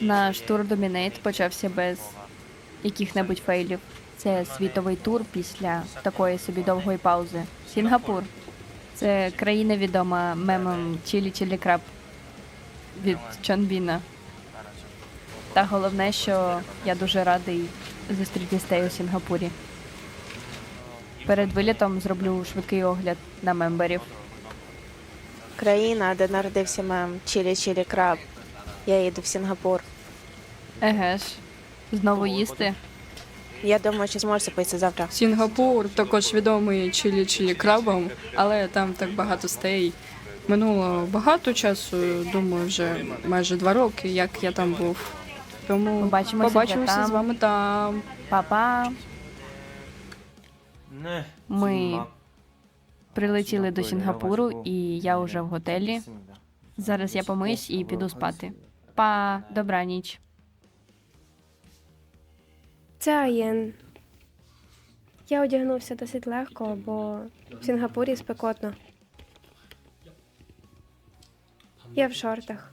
Наш тур Домінейт почався без яких-небудь фейлів. Це світовий тур після такої собі довгої паузи. Сінгапур. Це країна відома мемом Чілі Чілі Краб від Чонбіна. Та головне, що я дуже радий зустріти стей у Сінгапурі. Перед вилітом зроблю швидкий огляд на мемберів країна, де народився мем Чілі Чілі Краб. Я їду в Сінгапур. Еге ж, знову їсти. Я думаю, що зможу запитися завтра. Сінгапур також відомий чилі чилі крабом, але там так багато стей. Минуло багато часу, думаю, вже майже два роки, як я там був. Тому Побачимося вже з вами там. Па-па. Ми прилетіли до Сінгапуру, і я вже в готелі. Зараз я помиюсь і піду спати. Па, добра ніч. Цяєн. Я одягнувся досить легко, бо в Сінгапурі спекотно. Я в шортах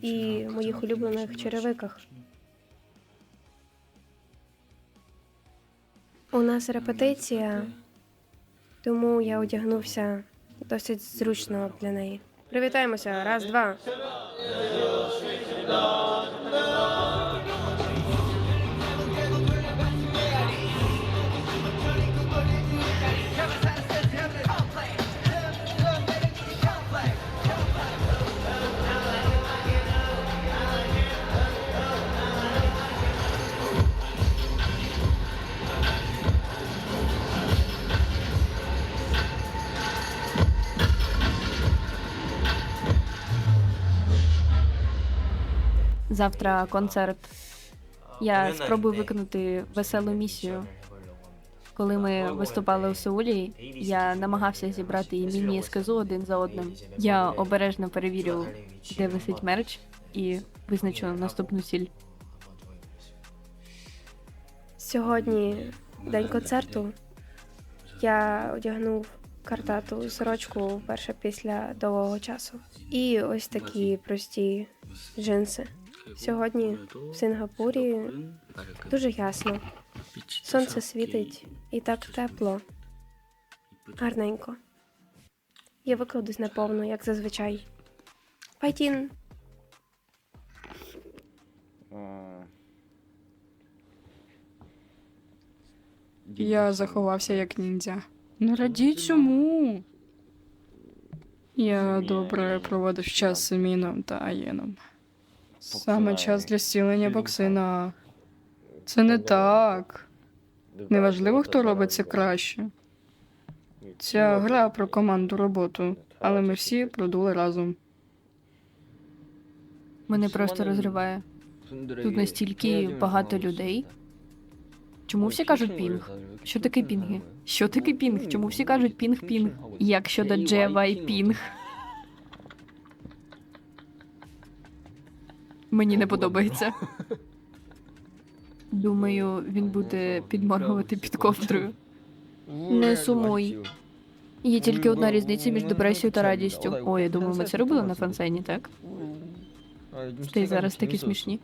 і моїх улюблених черевиках. У нас репетиція тому я одягнувся досить зручно для неї. Привітаємося. Раз, два. Завтра концерт. Я спробую виконати веселу місію. Коли ми виступали у Сеулі, я намагався зібрати і міні ескізу один за одним. Я обережно перевірю, де висить мерч, і визначу наступну ціль. Сьогодні день концерту. Я одягнув картату сорочку вперше після довгого часу. І ось такі прості джинси. Сьогодні в Сингапурі дуже ясно. Сонце світить і так тепло. Гарненько. Я викладусь наповну, як зазвичай. Пайтін! Я заховався як ніндзя. Не радіть чому. Я добре проводив час з Міном та Аєном. Саме час для зцілення боксина. Це не так. Неважливо, хто робить це краще. Ця гра про команду роботу, але ми всі продули разом. Мене просто розриває. Тут настільки багато людей. Чому всі кажуть пінг? Що таке пінги? Що таке пінг? Чому всі кажуть пінг-пінг? Як щодо Джева і пінг? Мені не подобається. Думаю, він буде підморгувати під ковдрою. Не сумуй. Є тільки одна різниця між депресією та радістю. Ой, я думаю, ми це робили на фансені, так? Ти зараз такі смішні.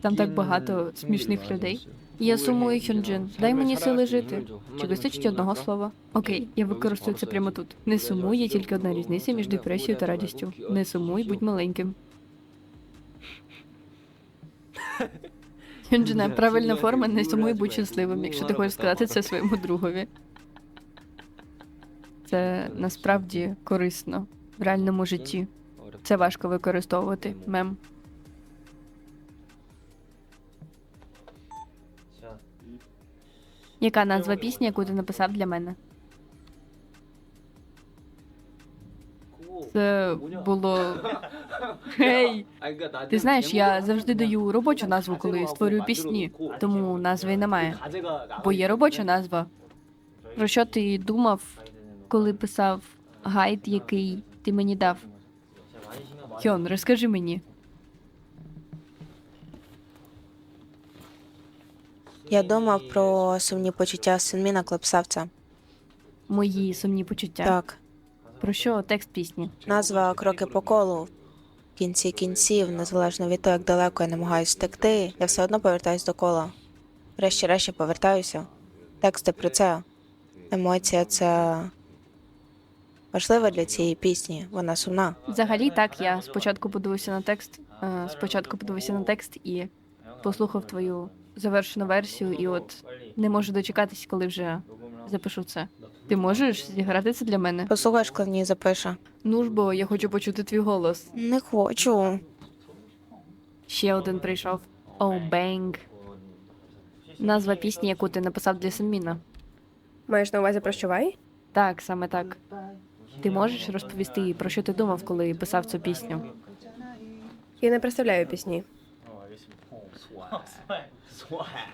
Там так багато смішних людей. Я сумую, Хюнджин. Дай мені сили жити. Чи вистачить одного слова? Окей, я використаю це прямо тут. Не сумуй, є тільки одна різниця між депресією та радістю. Не сумуй, будь маленьким. Хюнджине, правильна форма не сумуй, будь щасливим, якщо ти хочеш сказати це своєму другові. Це насправді корисно в реальному житті. Це важко використовувати. Мем. Яка назва пісні, яку ти написав для мене? Це було. Гей! Ти знаєш, я завжди даю робочу назву, коли створюю пісні, тому назви немає. Бо є робоча назва. Про що ти думав, коли писав гайд, який ти мені дав? Хьон, розкажи мені. Я думав про сумні почуття Синміна Клепсавця. Мої сумні почуття. Так. Про що текст пісні? Назва Кроки по колу. В кінці кінців, незалежно від того, як далеко я намагаюся втекти, я все одно повертаюсь до кола. Врешті-решт я повертаюся. Тексти про це. Емоція це важлива для цієї пісні. Вона сумна. Взагалі, так, я спочатку подивився на текст, е, спочатку подивився на текст і послухав твою завершену версію, і от не можу дочекатись, коли вже запишу це. Ти можеш зіграти це для мене? Послухай, шкляні запише. Ну ж бо я хочу почути твій голос. Не хочу. Ще один прийшов. Оу, бенг. Назва пісні, яку ти написав для Сенміна. Маєш на увазі прощавай? Так, саме так. Ти можеш розповісти, про що ти думав, коли писав цю пісню? Я не представляю пісні.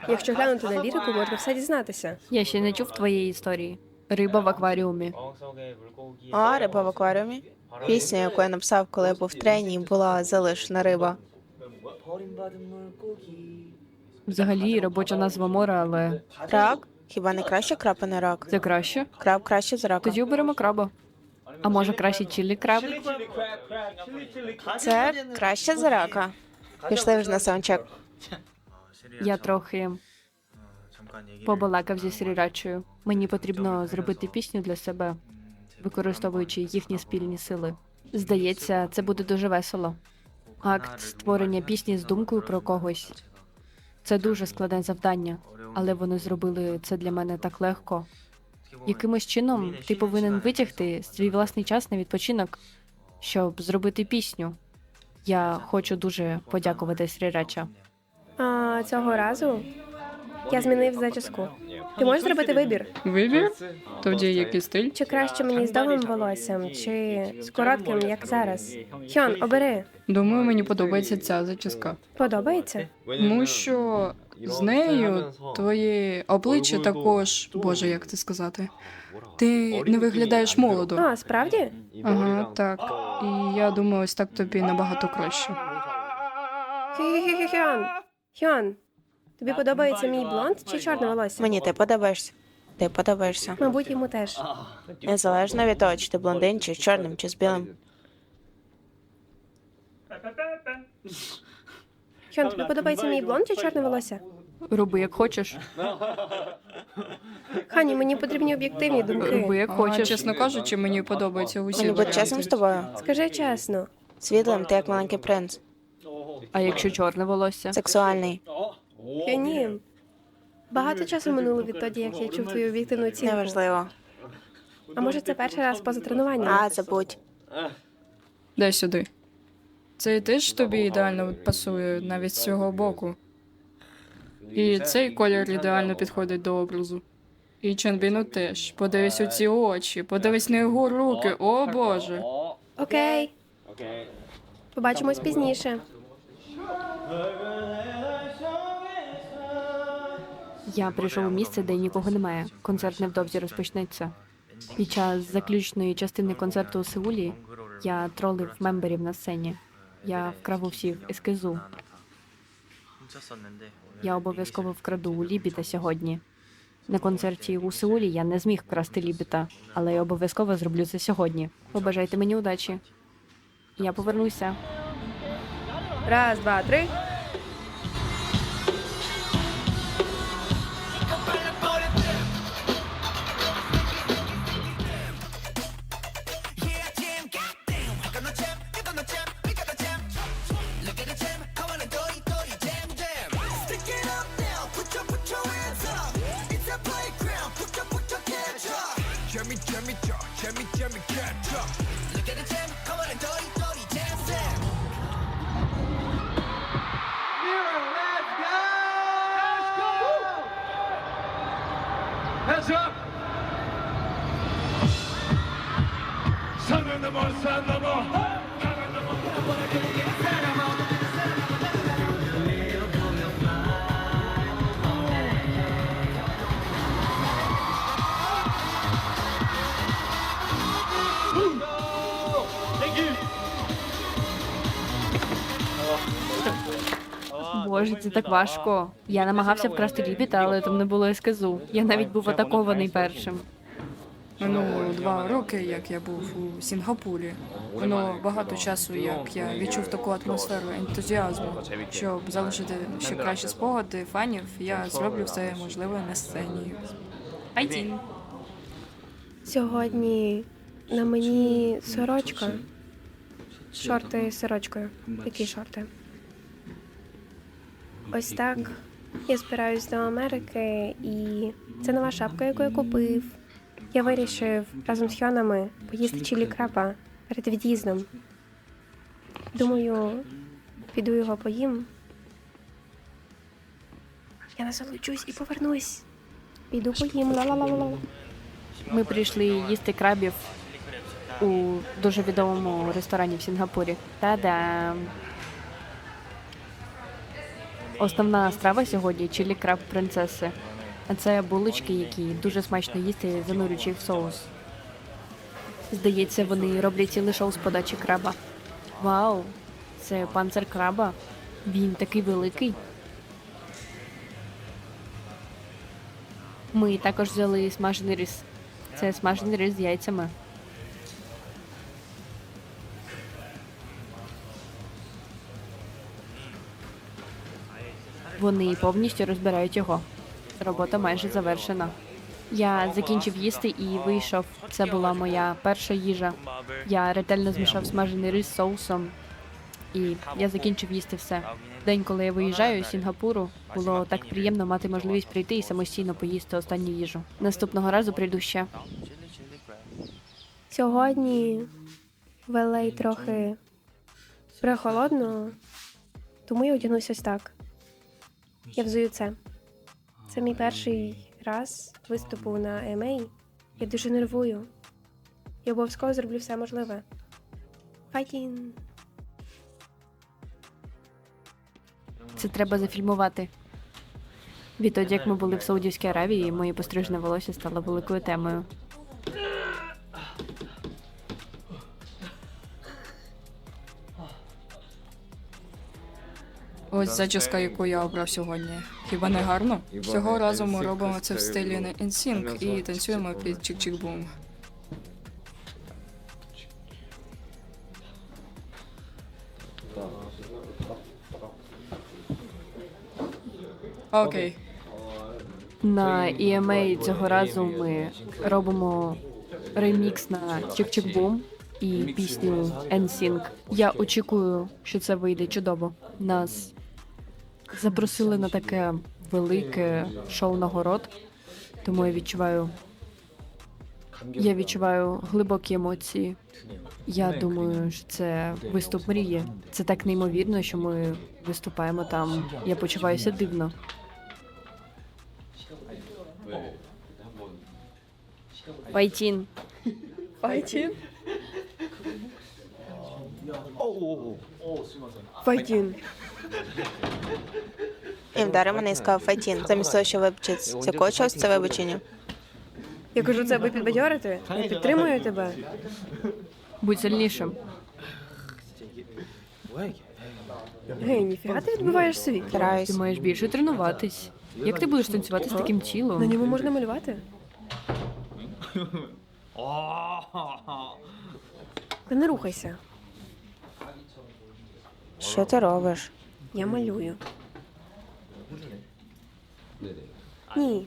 Якщо глянути на лірику, можна все дізнатися. Я ще не чув твоєї історії. Риба в акваріумі. А, риба в акваріумі. Пісня, яку я написав, коли я був в трені, була залишена риба. Взагалі робоча назва мора, але Рак? Хіба не краще краб, а не рак? це краще. Краб краще за рака. Тоді оберемо краба. А може краще чилі краб? Це краще за рака. Пішли вже на саундчек. Я трохи побалакав зі срірачою. Мені потрібно зробити пісню для себе, використовуючи їхні спільні сили. Здається, це буде дуже весело. Акт створення пісні з думкою про когось. Це дуже складне завдання, але вони зробили це для мене так легко. Якимось чином ти повинен витягти свій власний час на відпочинок, щоб зробити пісню. Я хочу дуже подякувати Срірача. А цього разу я змінив зачіску. Ти можеш зробити вибір? Вибір? Тоді який стиль? Чи краще мені з довгим волоссям, чи з коротким, як зараз? Хьон, обери. Думаю, мені подобається ця зачіска. Подобається? Тому що з нею твоє обличчя також. Боже, як це сказати? Ти не виглядаєш молодо. А, справді? Ага, так. І я думаю, ось так тобі набагато краще. Хі-хі-хі-хьон. Хьон, тобі подобається мій блонд чи чорне волосся? Мені ти подобаєшся. Ти подобаєшся. Мабуть, йому теж. Незалежно від того, чи ти блондин, чи з чорним, чи з білим. Хьон, тобі подобається мій блонд чи чорне волосся? Роби як хочеш. Хані, мені потрібні об'єктивні Роби думки. як А, хочеш. чесно кажучи, мені подобаються усі Мені бути чесним з тобою. Скажи чесно. Світлим, ти як маленький принц. А якщо чорне волосся? Сексуальний. Хьоні. Багато часу минуло відтоді, як я чув твою об'єктивну оцінку. Неважливо. А може це перший раз поза тренуванням? А, забудь. Дай сюди. Цей теж тобі ідеально пасує навіть з цього боку. І цей колір ідеально підходить до образу. І Чанбіну теж. Подивись у ці очі, подивись на його руки, о боже. Окей. Побачимось пізніше. Я прийшов у місце, де нікого немає. Концерт невдовзі розпочнеться. Під час заключної частини концерту у Сеулі я тролив мемберів на сцені. Я вкрав у всіх ескізу. Я обов'язково вкраду у Лібіта сьогодні. На концерті у Сеулі я не зміг вкрасти Лібіта, але я обов'язково зроблю це сьогодні. Побажайте мені удачі. Я повернуся. Раз, два, три. Боже, це так важко. Я намагався вкрасти Лібіта, але там не було ескізу. Я навіть був атакований першим. Минуло два роки, як я був у Сінгапурі. Минуло багато часу, як я відчув таку атмосферу ентузіазму. Щоб залишити ще кращі спогади фанів, я зроблю все можливе на сцені. Айтін! Сьогодні на мені сорочка. Шорти з сорочкою. Такі шорти. Ось так. Я збираюсь до Америки, і це нова шапка, яку я купив. Я вирішив разом з Хьонами поїсти чилі краба перед від'їздом. Думаю, піду його поїм. Я насолоджусь і повернусь. Піду поїм. Ла-ла-ла-ла. Ми прийшли їсти крабів у дуже відомому ресторані в Сінгапурі. Та-дам! Основна страва сьогодні чилі краб принцеси. Це булочки, які дуже смачно їсти, занурюючи в соус. Здається, вони роблять ціле шоу з подачі краба. Вау! Це панцир краба. Він такий великий. Ми також взяли смажений рис. Це смажений рис з яйцями. Вони повністю розбирають його. Робота майже завершена. Я закінчив їсти і вийшов. Це була моя перша їжа. Я ретельно змішав смажений рис з соусом. І я закінчив їсти все. День, коли я виїжджаю з Сінгапуру, було так приємно мати можливість прийти і самостійно поїсти останню їжу. Наступного разу прийду ще. Сьогодні в LA трохи прохолодно, тому я одягнуся ось так. Я взую це. Це мій перший раз виступу на EMA. Я дуже нервую. Я обов'язково зроблю все можливе. Файтін! Це треба зафільмувати. Відтоді, як ми були в Саудівській Аравії, моє пострижне волосся стало великою темою. Ось зачіска, яку я обрав сьогодні. Хіба не гарно? Цього разу ми робимо це в стилі на NSYNC і танцюємо під чик-чик-бум. Окей. На EMA цього разу ми робимо ремікс на Чик-Чик Бум і пісню NSYNC. Я очікую, що це вийде чудово. Нас запросили на таке велике шоу нагород, тому я відчуваю. Я відчуваю глибокі емоції. Я думаю, що це виступ мрії. Це так неймовірно, що ми виступаємо там. Я почуваюся дивно. Файтін. Файтін? Файтін. І вдарив мене і сказав Файтін, замість того, що вибачитись. З якого чогось це вибачення? Я кажу це, аби підбадьорити. Я підтримую тебе. Будь сильнішим. Гей, ніфіга ти відбиваєш світ. Ти маєш більше тренуватись. Як ти будеш танцювати з таким На тілом? ньому можна малювати. Та не рухайся. Що ти робиш? Я малюю. Ні.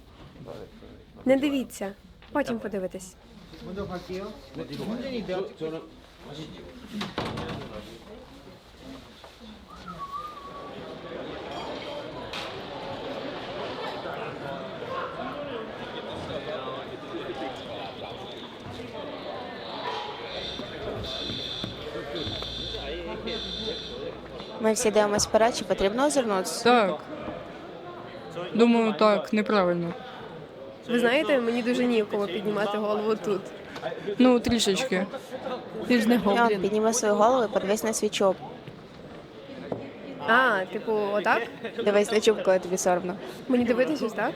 Не дивіться. Потім подивитись. Ми всі дивимося вперед, чи потрібно озирнутися? Так. Думаю, так, неправильно. Ви знаєте, мені дуже ніяково піднімати голову тут. Ну, трішечки. Ти ж не гоблін. підніми свою голову і подивись на свій чуб. А, типу, отак? Дивись на чуб, коли тобі соромно. Мені дивитись ось так?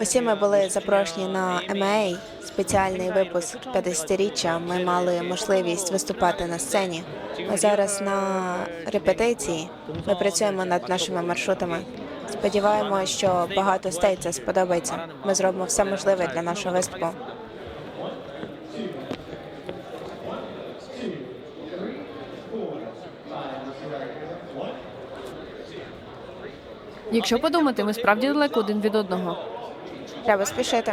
Усі ми були запрошені на EMA, спеціальний випуск 50-річчя. Ми мали можливість виступати на сцені. Ми зараз на репетиції. Ми працюємо над нашими маршрутами. Сподіваємося, що багато стей це сподобається. Ми зробимо все можливе для нашого виступу. Якщо подумати, ми справді далеко один від одного. Треба спішити.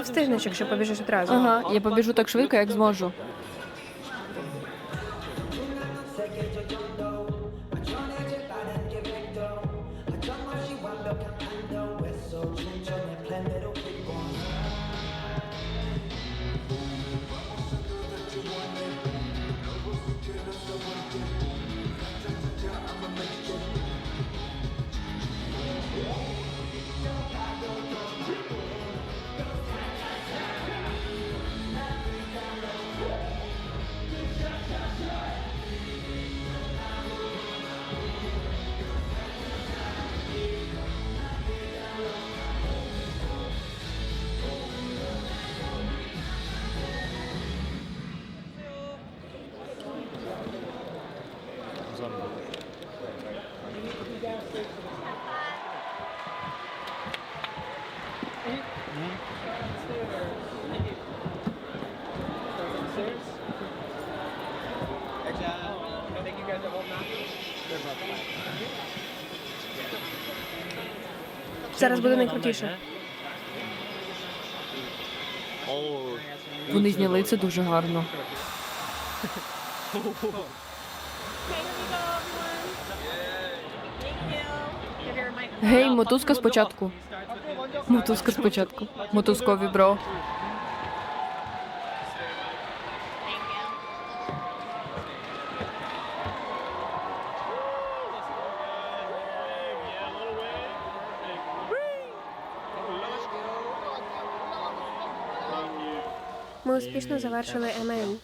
Ти встигнеш, якщо побіжиш одразу. Ага, я побіжу так швидко, як зможу. Зараз буде найкрутіше. Вони зняли це дуже гарно. Гей, мотузка спочатку. Мотузка спочатку. Мотузкові бро. Ми успішно завершили МН.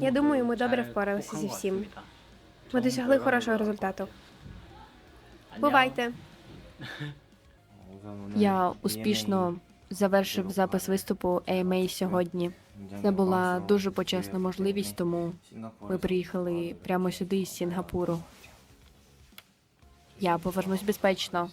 Я думаю, ми добре впоралися зі всім. Ми досягли хорошого результату. Бувайте! Я успішно завершив запис виступу AMA сьогодні. Це була дуже почесна можливість, тому ми приїхали прямо сюди із Сінгапуру. Я повернусь безпечно.